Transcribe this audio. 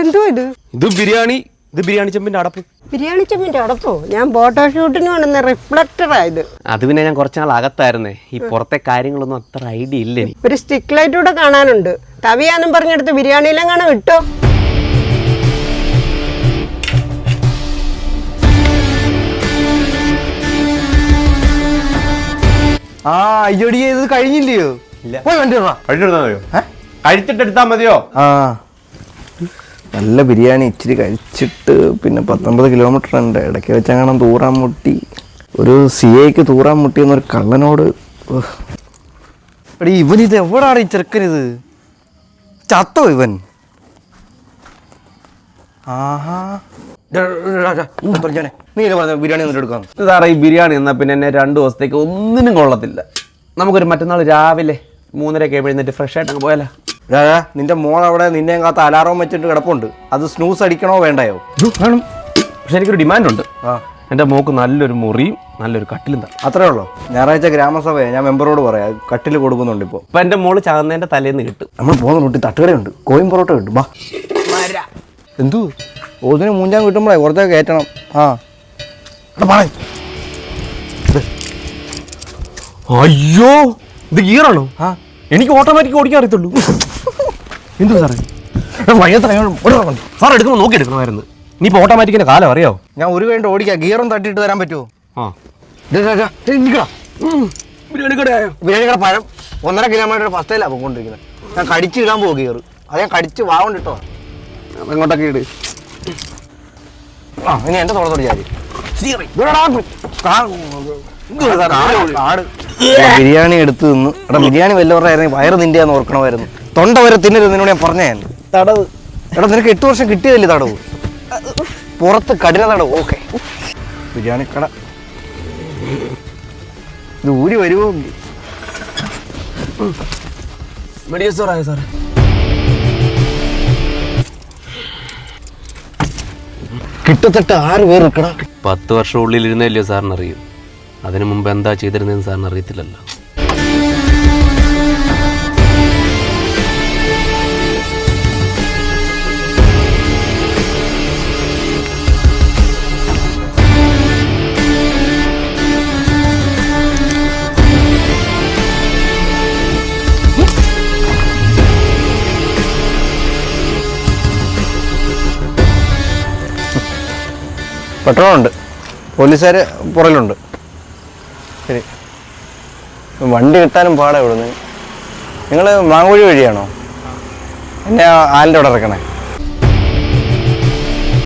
എന്തോ ഇത്? ഇത് ബിരിയാണി ഇത് ബിരിയാണി ചെമ്പിന്റെ അടപ്പ്. ബിരിയാണി ചെമ്പിന്റെ അടപ്പോ? ഞാൻ ഫോട്ടോഷൂട്ടിന് കൊണ്ടുവന്ന റിഫ്ലക്ടറാ ഇത്. അത് പിന്നെ ഞാൻ കുറച്ച് അകത്തായിരുന്നേ. ഈ പുറത്തെ കാര്യങ്ങളൊന്നും അത്ര ഐഡിയ ഇല്ല ഒരു സ്റ്റിക്ക് ലൈറ്റ് കൂടെ കാണാനുണ്ട്. തവിയാന്നും പറഞ്ഞെടുത്ത് ബിരിയാണിയിലും കാണാൻ വിട്ടോ? ആ അയ്യോടി ഇത് കഴിഞ്ഞില്ലയോ? പോയി വണ്ടി ഇടറാ. കഴിച്ചെടുത്താൽ മതിയോ കഴിച്ചിട്ടെടുത്താ മതിയോ? ആ. നല്ല ബിരിയാണി ഇച്ചിരി കഴിച്ചിട്ട് പിന്നെ പത്തൊമ്പത് കിലോമീറ്റർ ഉണ്ട്. ഇടയ്ക്ക് വെച്ചങ്ങനെ തൂറാൻ മുട്ടി. ഒരു സി എക്ക് തൂറാൻ മുട്ടി എന്നൊരു കള്ളനോട് എടി ഇവൻ ഇത് എവിടാണ് ഈ ചെറുക്കനിത് ചത്തോ ഇവൻ? ആഹാ. നീ പറഞ്ഞ ബിരിയാണി എന്നിട്ട് എടുക്കാം സാറേ ഈ ബിരിയാണി എന്നാൽ പിന്നെ എന്നെ രണ്ട് ദിവസത്തേക്ക് ഒന്നിനും കൊള്ളത്തില്ല. നമുക്കൊരു മറ്റന്നാൾ രാവിലെ മൂന്നരയൊക്കെ എഴുന്നേറ്റ് ഫ്രഷ് ആയിട്ട് അങ്ങ് പോയാലോ? നിന്റെ മോൾ അവിടെ നിന്നെ കാത്ത അലാറം വെച്ചിട്ട് കിടപ്പുണ്ട്. അത് സ്നൂസ് അടിക്കണോ വേണ്ടയോ? വേണം പക്ഷെ എനിക്കൊരു ഡിമാൻഡ് ഉണ്ട്. ആ. എന്റെ മോക്ക് നല്ലൊരു മുറിയും നല്ലൊരു കട്ടിലും തരണം അത്രേ ഉള്ളൂ. ഞായറാഴ്ച ഗ്രാമസഭയെ. ഞാൻ മെമ്പറോട് പറയാം കട്ടിൽ കൊടുക്കുന്നുണ്ട് ഇപ്പോൾ അപ്പൊ എന്റെ മോൾ ചാകുന്നതിന്റെ തലേന്ന് കിട്ടും. നമ്മൾ പോകുന്ന റൂട്ടിൽ തട്ടുകടയുണ്ട്. കോയും പൊറോട്ട കിട്ടും ബാ. എന്തു? ഓതിന് മൂഞ്ചാൻ കിട്ടുമ്പോഴേ കുറച്ചൊക്കെ കയറ്റണം. ആ. പറ. അയ്യോ ഇത് ഗിയറാണോ ആ. എനിക്ക് ഓട്ടോമാറ്റിക് ഓടിക്കാൻ അറിയത്തുള്ളൂ. എന്തു സാറേ? എടാ, വയ്യാത്ത കൈ കൊണ്ട് ഓടി നടക്കണം. സാർ എടുക്കുമ്പോൾ നോക്കി എടുക്കണമായിരുന്നു. ഇനിയിപ്പോൾ ഓട്ടോമാറ്റിക്കിന്റെ കാലം അറിയാവോ? ഞാൻ ഒരു വേണ്ട ഓടിക്കാം. ഗിയറും തട്ടിയിട്ട് തരാൻ പറ്റുമോ ആ. ബിരിയാണി കടയായോ? ബിരിയാണി കട പഴം. ഒന്നര കിലോമീറ്റർ ഫസ്റ്റിലാണ് പോയിക്കൊണ്ടിരിക്കുന്നത് ഞാൻ കടിച്ച് ഇടാൻ പോകും ഗിയർ അത് ഞാൻ കടിച്ച് വാവണ്ടിട്ടോ എങ്ങോട്ടൊക്കെ ഇട്. ആ ഇനി എന്റെ തോളത്തോട് ചാരി. ബിരിയാണി എടുത്ത് തിന്ന്. എടാ ബിരിയാണി വല്ലവരുടെ ആയിരുന്നു. വയറ് നിന്റെയാന്ന് ഓർക്കണമായിരുന്നു. തൊണ്ട വരെ തിന്നരുത് നിന്നോട് ഞാൻ പറഞ്ഞ. ഞാൻ തടവ്. എടാ നിനക്ക് എട്ട് വർഷം കിട്ടിയതല്ലേ തടവ്? പുറത്ത് കഠിന തടവ്. ഓക്കെ. ബിരിയാണി കട. ഇത് ഊരി വരുമോ മെഡിക്കൽ സ്റ്റോർ ആയോ സാറേ? കിട്ടത്തട്ട് ആറ് പേർ നിൽക്കണം പത്ത് വർഷം ഉള്ളിൽ ഇരുന്നല്ലേ സാറിന് അറിയും അതിനു മുമ്പ് എന്താ ചെയ്തിരുന്നതെന്ന് സാറിന് അറിയത്തില്ലല്ലോ. പെട്രോളുണ്ട്. പോലീസുകാർ പുറകിലുണ്ട്. ശരി. വണ്ടി കിട്ടാനും പാടാ ഇവിടുന്ന്. നിങ്ങൾ മാങ്കുഴി വഴിയാണോ? എന്നെ ആലിന്റെ അവിടെ ഇറക്കണേ.